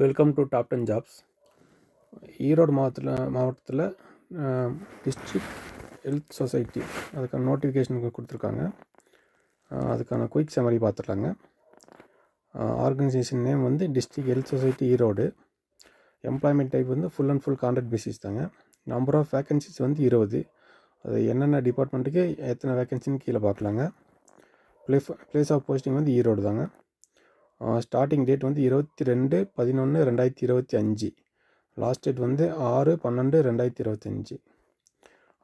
Welcome to top ten jobs Erode மாவட்டத்தில் மாவட்டத்தில் district health society அதுக்கான நோட்டிஃபிகேஷன் கொடுத்துருக்காங்க. அதுக்கான குயிக் செமரி பார்த்துடலாங்க. ஆர்கனைசேஷன் நேம் வந்து district health society Erode. Employment type வந்து full and full contract basis தாங்க. நம்பர் ஆஃப் வேக்கன்சிஸ் வந்து இருபது. அது என்னென்ன டிபார்ட்மெண்ட்டுக்கு எத்தனை வேக்கன்சின்னு கீழே பார்க்கலாங்க. ப்ளேஸ் ப்ளேஸ் ஆஃப் போஸ்டிங் வந்து ஈரோடு தாங்க. ஸ்டார்டிங் டேட் வந்து இருபத்தி ரெண்டு பதினொன்று ரெண்டாயிரத்தி இருபத்தி அஞ்சு. லாஸ்ட் டேட் வந்து ஆறு பன்னெண்டு ரெண்டாயிரத்தி இருபத்தஞ்சி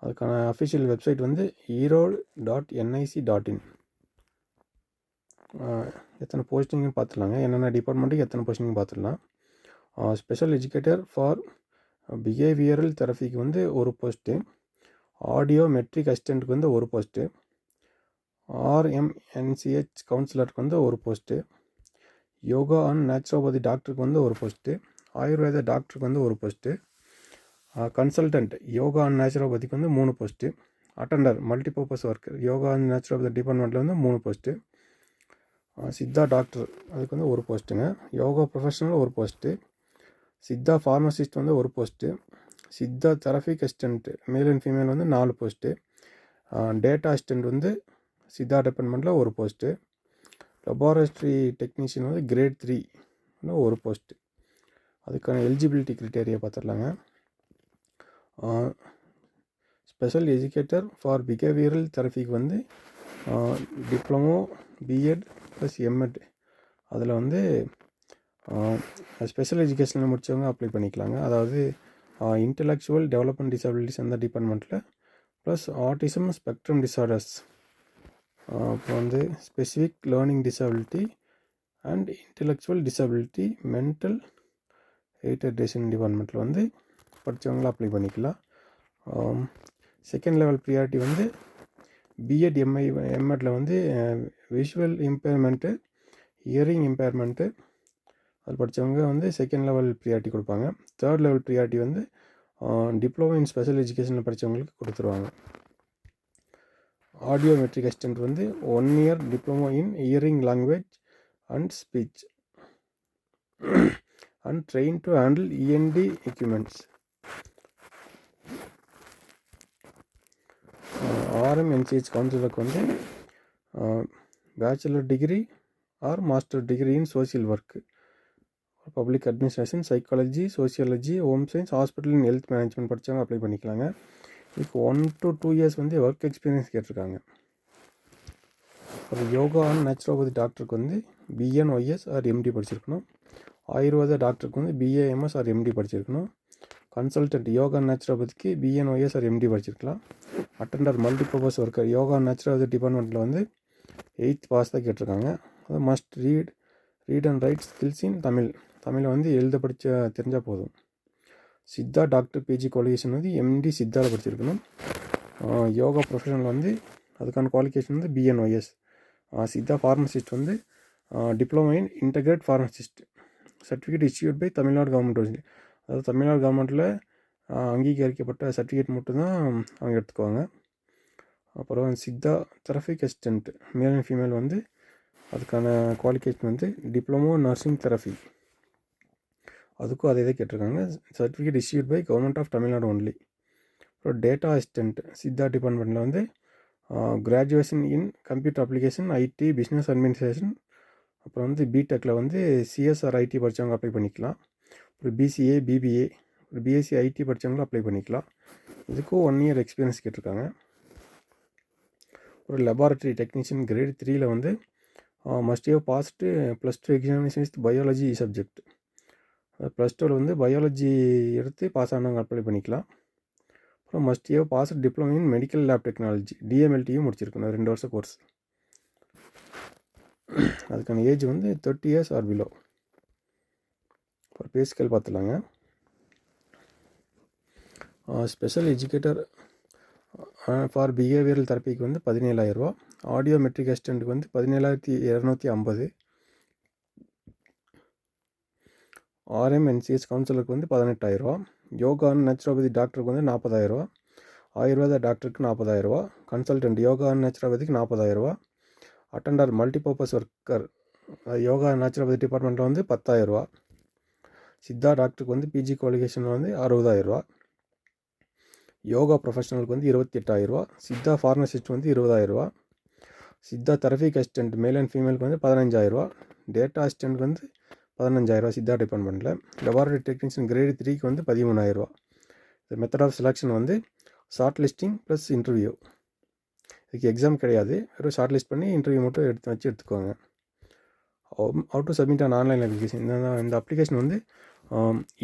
அதுக்கான அஃபிஷியல் வெப்சைட் வந்து Erode dot NIC dot in எத்தனை போஸ்டிங்னு பார்த்துடலாங்க என்னென்ன டிபார்ட்மெண்ட்டுக்கு எத்தனை போஸ்டிங் பார்த்துடலாம் ஸ்பெஷல் எஜுகேட்டர் ஃபார் பிஹேவியரல் தெரபிக்கு வந்து ஒரு போஸ்ட்டு ஆடியோ மெட்ரிக் அசிஸ்டண்ட்டுக்கு வந்து ஒரு போஸ்ட்டு ஆர்எம்என்சிஹெச் கவுன்சிலருக்கு வந்து ஒரு போஸ்ட்டு யோகா அண்ட் நேச்சுரோபதி டாக்டருக்கு வந்து ஒரு போஸ்ட்டு ஆயுர்வேத டாக்டருக்கு வந்து ஒரு போஸ்ட்டு கன்சல்டன்ட் யோகா அண்ட் நேச்சுரோபதிக்கு வந்து மூணு post attender multipurpose worker yoga and naturopathy டிபார்ட்மெண்ட்டில் வந்து மூணு போஸ்ட்டு சித்தா டாக்டர் அதுக்கு வந்து ஒரு போஸ்ட்டுங்க யோகா ப்ரொஃபஷனல் ஒரு போஸ்ட்டு சித்தா ஃபார்மசிஸ்ட் வந்து ஒரு post Siddha therapeutic assistant male and female வந்து நாலு போஸ்ட்டு டேட்டா அசிஸ்டண்ட் வந்து சித்தா டிபார்ட்மெண்ட்டில் ஒரு போஸ்ட்டு லெபார்டரி டெக்னீஷியன் வந்து கிரேட் த்ரீ ஒரு போஸ்ட்டு அதுக்கான எலிஜிபிலிட்டி க்ரிட்டேரியா பார்த்துடலாங்க ஸ்பெஷல் எஜுகேட்டர் ஃபார் பிஹேவியரல் தெரபிக்கு வந்து டிப்ளமோ பிஎட் ப்ளஸ் எம்எட் அதில் வந்து ஸ்பெஷல் எஜுகேஷனில் முடித்தவங்க அப்ளை பண்ணிக்கலாங்க. அதாவது இன்டலெக்சுவல் டெவலப்மெண்ட் டிசபிலிட்டிஸ் அந்த டிபார்ட்மெண்ட்டில் ப்ளஸ் ஆட்டிசம் ஸ்பெக்ட்ரம் டிசார்டர்ஸ் அப்புறம் வந்து specific learning disability and intellectual disability mental retardation டிபார்ட்மெண்ட்டில் வந்து படித்தவங்களாம் அப்ளை பண்ணிக்கலாம். செகண்ட் லெவல் ப்ரியாரிட்டி வந்து பிஎட் எம்ஐ எம்எட்டில் வந்து விஷுவல் இம்பேர்மெண்ட்டு இயரிங் இம்பேர்மெண்ட்டு அது படித்தவங்க வந்து செகண்ட் லெவல் ப்ரியாரிட்டி கொடுப்பாங்க. தேர்ட் லெவல் ப்ரியாரிட்டி வந்து டிப்ளமோ இன் ஸ்பெஷல் எஜுகேஷனில் படித்தவங்களுக்கு கொடுத்துருவாங்க. ஆடியோ மெட்ரிக் அசிஸ்டன்ட் வந்து one year diploma in hearing language and speech and train to handle ENT equipments RMNCH கவுன்சிலருக்கு வந்து bachelor degree or master degree in social work public administration psychology sociology home science hospital in health management படித்தவங்க apply பண்ணிக்கலாங்க. இப்போ one to two years வந்து work experience கேட்டிருக்காங்க. ஒரு yoga and naturopathy டாக்டருக்கு வந்து BNYS or MD படிச்சிருக்கணும். ஆயுர்வேத டாக்டருக்கு வந்து பிஏஎம்எஸ் ஆர் எம்டி படிச்சிருக்கணும். கன்சல்டன்ட் யோகா நேச்சுரோபதிக்கு BNYS or MD படிச்சிருக்கலாம். Attender multipurpose worker yoga naturopathy டிபார்ட்மெண்ட்டில் வந்து எயித் பாஸ் தான் கேட்டிருக்காங்க. அது must read read and write skills in Tamil தமிழை வந்து எழுத படித்த தெரிஞ்சால் போதும். சித்தா டாக்டர் பிஜி குவாலிஃபிகேஷன் வந்து எம்டி சித்தாவில் படிச்சிருக்கணும். யோகா ப்ரொஃபஷனல் வந்து அதுக்கான குவாலிஃபிகேஷன் வந்து பிஎன்ஒய்எஸ் சித்தா ஃபார்மசிஸ்ட் வந்து diploma in integrate pharmacist certificate issued by Tamil Nadu government அதாவது தமிழ்நாடு கவர்மெண்ட்டில் அங்கீகரிக்கப்பட்ட சர்டிஃபிகேட் மட்டும்தான் அவங்க எடுத்துக்குவாங்க. அப்புறம் Siddha therapeutic assistant male and female வந்து அதுக்கான குவாலிஃபிகேஷன் வந்து டிப்ளமோ நர்சிங் தெரபி அதுக்கும் அதே தான் கேட்டிருக்காங்க. Certificate issued by government of Tamil Nadu only அப்புறம் டேட்டா அசிஸ்டன்ட் சித்தா டிபார்ட்மெண்ட்டில் வந்து graduation in computer application IT business administration அப்புறம் வந்து பிடெக்கில் வந்து சிஎஸ்ஆர் ஐடி படித்தவங்க அப்ளை பண்ணிக்கலாம். அப்புறம் பிசிஏ பிபிஏ ஒரு பிஎஸ்சி ஐடி படித்தவங்களும் அப்ளை பண்ணிக்கலாம். இதுக்கும் ஒன் இயர் எக்ஸ்பீரியன்ஸ் கேட்டிருக்காங்க. ஒரு லெபார்ட்டரி டெக்னீஷியன் கிரேட் த்ரீயில் வந்து must have passed plus two examination is biology subject plus டூவில் வந்து பயாலஜி எடுத்து பாஸ் ஆனவங்க அப்ளை பண்ணிக்கலாம். அப்புறம் must year pass diploma in medical lab technology டிஎம்எல்டியும் முடிச்சிருக்கணும். ரெண்டு வருஷம் கோர்ஸ் அதுக்கான ஏஜ் வந்து தேர்ட்டி இயர்ஸ் ஆர் பிலோ அப்புறம் பேஸ்கல் பார்த்துலாங்க ஸ்பெஷல் எஜுகேட்டர் ஃபார் பிஹேவியரல் தெரப்பிக்கு வந்து பதினேழாயிரரூவா ஆடியோ மெட்ரிக் அசிஸ்டண்ட்டுக்கு வந்து பதினேழாயிரத்தி இரநூத்தி ஐம்பது. ஆர்எம்என்சிஎஸ் கவுன்சிலருக்கு வந்து பதினெட்டாயிரரூவா யோகா அண்ட் நேச்சுரோபதி டாக்டருக்கு வந்து நாற்பதாயிரரூவா ஆயுர்வேத டாக்டருக்கு நாற்பதாயிரரூவா கன்சல்டன்ட் யோகா அண்ட் நேச்சுரோபதிக்கு நாற்பதாயிரரூவா attender multipurpose worker yoga naturopathy டிபார்ட்மெண்ட்டில் வந்து பத்தாயிரரூவா சித்தா டாக்டருக்கு வந்து பிஜி குவாலிஃபிகேஷன் வந்து அறுபதாயிரரூவா யோகா ப்ரொஃபஷனலுக்கு வந்து இருபத்தி எட்டாயிரரூவா சித்தா ஃபார்மசிஸ்ட் வந்து இருபதாயிரரூவா Siddha therapeutic assistant male and ஃபீமேலுக்கு வந்து பதினஞ்சாயிரரூவா டேட்டா அசிஸ்டன்ட் வந்து பதினஞ்சாயிரரூவா சித்தா டிபார்ட்மெண்ட்டில் லெபார்டரி டெக்னீஷியன் கிரேடு த்ரீக்கு வந்து பதிமூணாயிரரூவா இந்த மெத்தட் ஆஃப் செலெக்ஷன் வந்து ஷார்ட் லிஸ்டிங் ப்ளஸ் இன்டர்வியூ இதுக்கு எக்ஸாம் கிடையாது. வெறும் ஷார்ட் லிஸ்ட் பண்ணி இன்டர்வியூ மட்டும் எடுத்து வச்சு எடுத்துக்குவாங்க how to submit on online application இந்த இந்த அப்ளிகேஷன் வந்து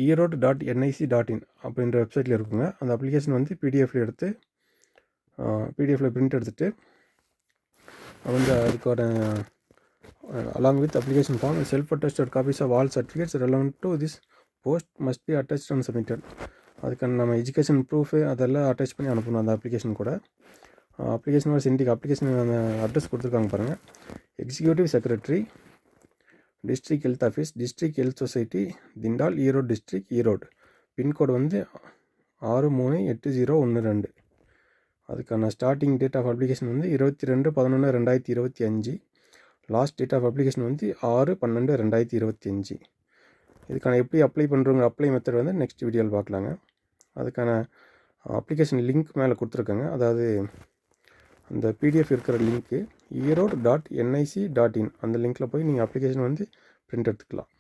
Erode dot NIC dot in அப்படின்ற வெப்சைட்டில் இருக்குங்க. அந்த அப்ளிகேஷன் வந்து பிடிஎஃப்ல எடுத்து பிடிஎஃப்ல பிரிண்ட் எடுத்துகிட்டு வந்து அதுக்கான along with application form self attested copies of all certificates relevant to this post must be attach and submitted அதுக்கான நம்ம எஜுகேஷன் ப்ரூஃபு அதெல்லாம் அட்டாச் பண்ணி அனுப்பணும் அந்த அப்ளிகேஷன் கூட. அப்ளிகேஷன் சிண்டிக் அப்ளிகேஷன் அந்த அட்ரஸ் கொடுத்துருக்காங்க பாருங்கள் executive secretary district health office district health society திண்டால் Erode district Erode pin code வந்து ஆறு மூணு எட்டு ஜீரோ ஒன்று ரெண்டு. அதுக்கான ஸ்டார்டிங் டேட் ஆஃப் அப்ளிகேஷன் வந்து இருபத்தி ரெண்டு பதினொன்று ரெண்டாயிரத்தி இருபத்தி அஞ்சு. லாஸ்ட் டேட் ஆஃப் அப்ளிகேஷன் வந்து ஆறு பன்னெண்டு ரெண்டாயிரத்தி இருபத்தி அஞ்சு. இதுக்கான எப்படி அப்ளை பண்ணுறவங்க அப்ளை மெத்தட் வந்து நெக்ஸ்ட் வீடியோவில் பார்க்கலாங்க. அதுக்கான அப்ளிகேஷன் லிங்க் மேலே கொடுத்துருக்காங்க. அதாவது அந்த பிடிஎஃப் இருக்கிற link Erode dot NIC dot in அந்த லிங்க்கில் போய் நீங்கள் அப்ளிகேஷன் வந்து பிரிண்ட் எடுத்துக்கலாம்.